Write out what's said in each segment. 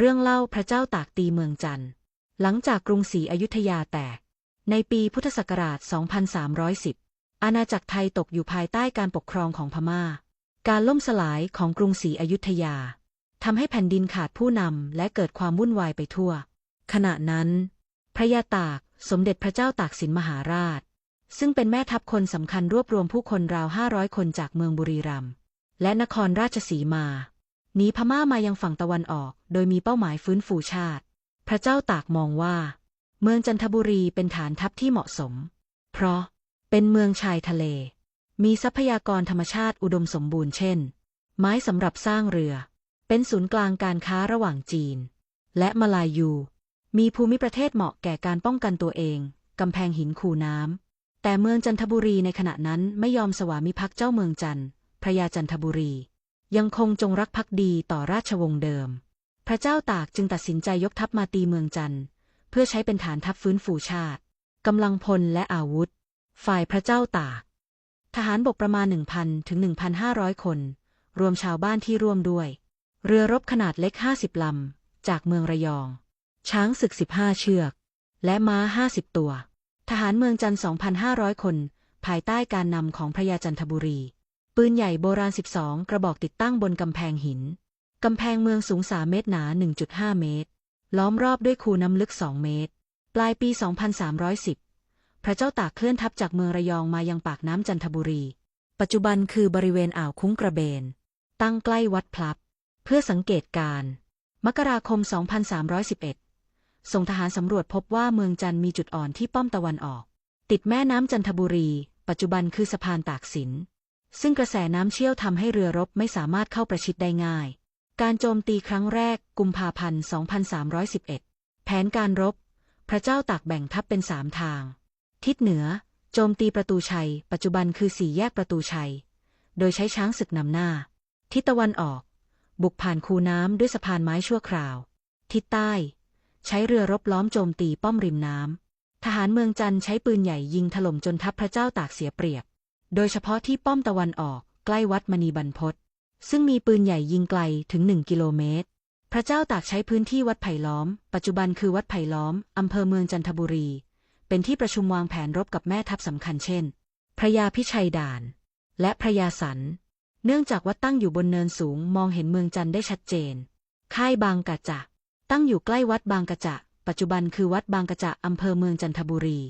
เรื่องเล่าพระเจ้าตากตีเมืองจันทร์หลังจากกรุงศรีอยุธยาแตก ในปีพุทธศักราช 2310 อาณาจักรไทยตกอยู่ภายใต้การปกครองของพม่า การล่มสลายของกรุงศรีอยุธยาทำให้แผ่นดินขาดผู้นำและเกิดความวุ่นวายไปทั่ว ขณะนั้น พระยาตากสมเด็จพระเจ้าตากสินมหาราช ซึ่งเป็นแม่ทัพคนสำคัญรวบรวมผู้คนราว 500 คนจากเมืองบุรีรัมย์และนครราชสีมา หนีพม่ามายังฝั่งตะวันออก โดยมีเป้าหมายฟื้นฟูชาติ พระเจ้าตากมองว่า เมืองจันทบุรีเป็นฐานทัพที่เหมาะสม เพราะเป็นเมืองชายทะเล มีทรัพยากรธรรมชาติอุดมสมบูรณ์เช่น ไม้สำหรับสร้างเรือ เป็นศูนย์กลางการค้าระหว่างจีน และมาลายู มีภูมิประเทศเหมาะแก่การป้องกันตัวเองกำแพงหินคูน้ำแต่เมืองจันทบุรีในขณะนั้นไม่ยอมสวามิภักดิ์เจ้าเมืองจันทร์พระยาจันทบุรี ยังคงจงรักภักดีต่อราชวงศ์เดิม พระเจ้าตากจึงตัดสินใจยกทัพมาตีเมืองจันทร์เพื่อใช้เป็นฐานทัพฟื้นฟูชาติกำลังพลและอาวุธ ฝ่ายพระเจ้าตาก ทหารบกประมาณ 1,000 ถึง 1,500 คน รวมชาวบ้านที่ร่วมด้วย เรือรบขนาดเล็ก 50 ลำ จากเมืองระยอง ช้างศึก 15 เชือก และม้า 50 ตัว ทหารเมืองจันทร์2,500 คน ภายใต้การนำของพระยาจันทบุรี ปืนใหญ่โบราณ 12 กระบอกติดตั้งบนกำแพงหิน กำแพงเมืองสูง 3 เมตรหนา 1.5 เมตร ล้อมรอบด้วยคูน้ำลึก 2 เมตร ปลายปี 2310 พระเจ้าตากเคลื่อนทัพจากเมืองระยองมายังปากน้ำจันทบุรี ปัจจุบันคือบริเวณอ่าวคุ้งกระเบน ตั้งใกล้วัดพลับ เพื่อสังเกตการณ์มกราคม 2311 ส่งทหารสำรวจพบว่าเมืองจันมีจุดอ่อนที่ป้อมตะวันออก ติดแม่น้ำจันทบุรี ปัจจุบันคือสะพานตากสิน ซึ่งกระแสน้ำเชี่ยวทำให้เรือรบไม่สามารถเข้าประชิดได้ง่าย การโจมตีครั้งแรก กุมภาพันธ์ 2311 แผนการรบ พระเจ้าตากแบ่งทัพเป็นสามทาง ทิศเหนือ โจมตีประตูชัย ปัจจุบันคือสี่แยกประตูชัย โดยใช้ช้างศึกนำหน้า ทิศตะวันออก บุกผ่านคูน้ำด้วยสะพานไม้ชั่วคราว ทิศใต้ ใช้เรือรบล้อมโจมตีป้อมริมน้ำทหารเมืองจันทร์ใช้ปืนใหญ่ยิงถล่มจนทัพพระเจ้าตากเสียเปรียบ โดยเฉพาะที่ป้อมตะวันออกใกล้วัดมณีบรรพตซึ่งมีปืนใหญ่ยิงไกลถึงหนึ่งกิโลเมตร พระเจ้าตากใช้พื้นที่วัดไผ่ล้อม ปัจจุบันคือวัดไผ่ล้อม อำเภอเมืองจันทบุรี เป็นที่ประชุมวางแผนรบกับแม่ทัพสำคัญเช่น พระยาพิชัยด่าน และพระยาสัน เนื่องจากวัดตั้งอยู่บนเนินสูงมองเห็นเมืองจันทได้ชัดเจน ค่ายบางกะจะ ตั้งอยู่ใกล้วัดบางกะจะ ปัจจุบันคือวัดบางกะจะอำเภอเมืองจันทบุรี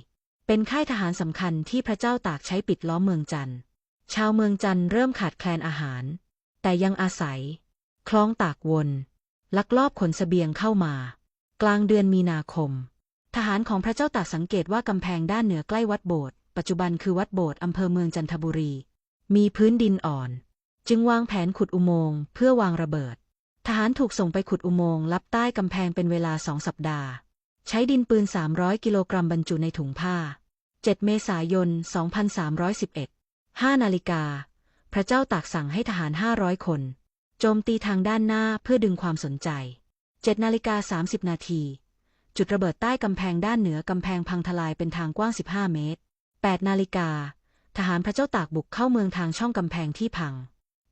เป็นค่ายทหารสำคัญที่พระเจ้าตากใช้ปิดล้อมเมืองจันทร์ ชาวเมืองจันทร์เริ่มขาดแคลนอาหาร แต่ยังอาศัย คลองตากวน ลักลอบขนสเสบียงเข้ามา กลางเดือนมีนาคม ทหารของพระเจ้าตากสังเกตว่ากำแพงด้านเหนือใกล้วัดโบสถ์ปัจจุบันคือวัดโบสถ์อำเภอเมืองจันทบุรี มีพื้นดินอ่อน จึงวางแผนขุดอุโมงค์เพื่อวางระเบิด ทหารถูกส่งไปขุดอุโมงค์ลับใต้กำแพงเป็นเวลาสองสัปดาห์ ใช้ดินปืน 300 กิโลกรัมบรรจุในถุงผ้า 7 เมษายน 2311 5 นาฬิกา พระเจ้าตากสั่งให้ทหาร 500 คน โจมตีทางด้านหน้าเพื่อดึงความสนใจ 7 นาฬิกา 30 นาที จุดระเบิดใต้กำแพงด้านเหนือกำแพงพังทลายเป็นทางกว้าง 15 เมตร 8 นาฬิกา ทหารพระเจ้าตากบุกเข้าเมืองทางช่องกำแพงที่พัง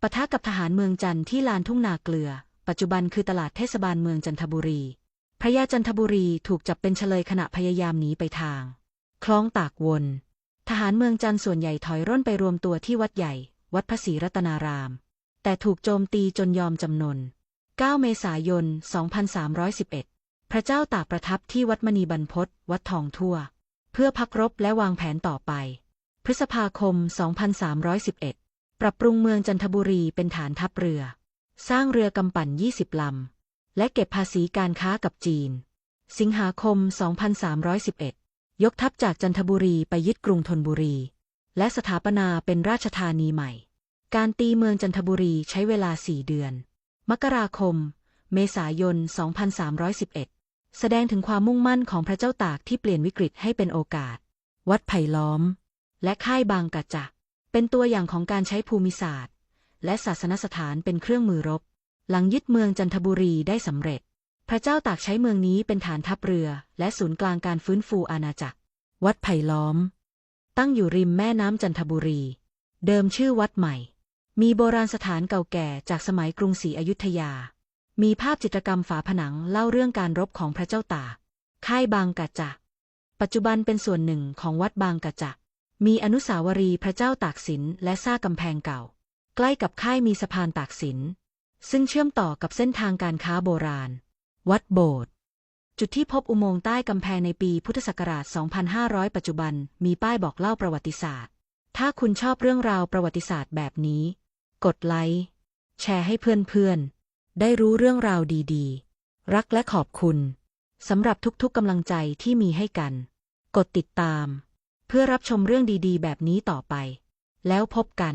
ปะทะกับทหารเมืองจันทร์ที่ลานทุ่งนาเกลือ ปัจจุบันคือตลาดเทศบาลเมืองจันทบุรี ระยาจันทบุรีถูกจับเป็นเฉลยขณะพยายามหนีไปทาง คลองตากวน ทหารเมืองจันทร์ส่วนใหญ่ถอยร่นไปรวมตัวที่วัดใหญ่ วัดพระศรีรัตนาราม แต่ถูกโจมตีจนยอมจำนน 9 เมษายน 2311 พระเจ้าตากประทับที่วัดมณีบรรพตวัดทองทั่ว เพื่อพักรบและวางแผนต่อไป พฤษภาคม 2311 ปรับปรุงเมืองจันทบุรีเป็นฐานทัพเรือ สร้างเรือกำปั่น 20 ลำ และเก็บภาษีการค้ากับจีน สิงหาคม 2311 ยกทัพจากจันทบุรีไปยึดกรุงธนบุรี และสถาปนาเป็นราชธานีใหม่ การตีเมืองจันทบุรีใช้เวลาสี่เดือน มกราคม เมษายน 2311 แสดงถึงความมุ่งมั่นของพระเจ้าตากที่เปลี่ยนวิกฤตให้เป็นโอกาส วัดไผ่ล้อม และค่ายบางกะจะเป็นตัวอย่างของการใช้ภูมิศาสตร์ และศาสนสถานเป็นเครื่องมือรบ หลังยึดเมืองจันทบุรีได้สำเร็จ พระเจ้าตากใช้เมืองนี้เป็นฐานทัพเรือ และศูนย์กลางการฟื้นฟูอาณาจักร วัดไผ่ล้อม ตั้งอยู่ริมแม่น้ำจันทบุรี เดิมชื่อวัดใหม่ มีโบราณสถานเก่าแก่จากสมัยกรุงศรีอยุธยา มีภาพจิตรกรรมฝาผนังเล่าเรื่องการรบของพระเจ้าตาก ค่ายบางกะจะ ปัจจุบันเป็นส่วนหนึ่งของวัดบางกะจะ มีอนุสาวรีย์พระเจ้าตากสินและซากกำแพงเก่า ใกล้กับค่ายมีสะพานตากสิน ซึ่งเชื่อมต่อกับเส้นทางการค้าโบราณ วัดโบสถ์จุดที่พบอุโมงค์ใต้กำแพงในปีพุทธศักราช 2500 ปัจจุบัน มีป้ายบอกเล่าประวัติศาสตร์ ถ้าคุณชอบเรื่องราวประวัติศาสตร์แบบนี้ กดไลค์แชร์ให้เพื่อนๆ ได้รู้เรื่องราวดีๆ รักและขอบคุณสำหรับทุกๆกำลังใจที่มีให้กัน กดติดตาม เพื่อรับชมเรื่องดีๆ แบบนี้ต่อไป แล้วพบกัน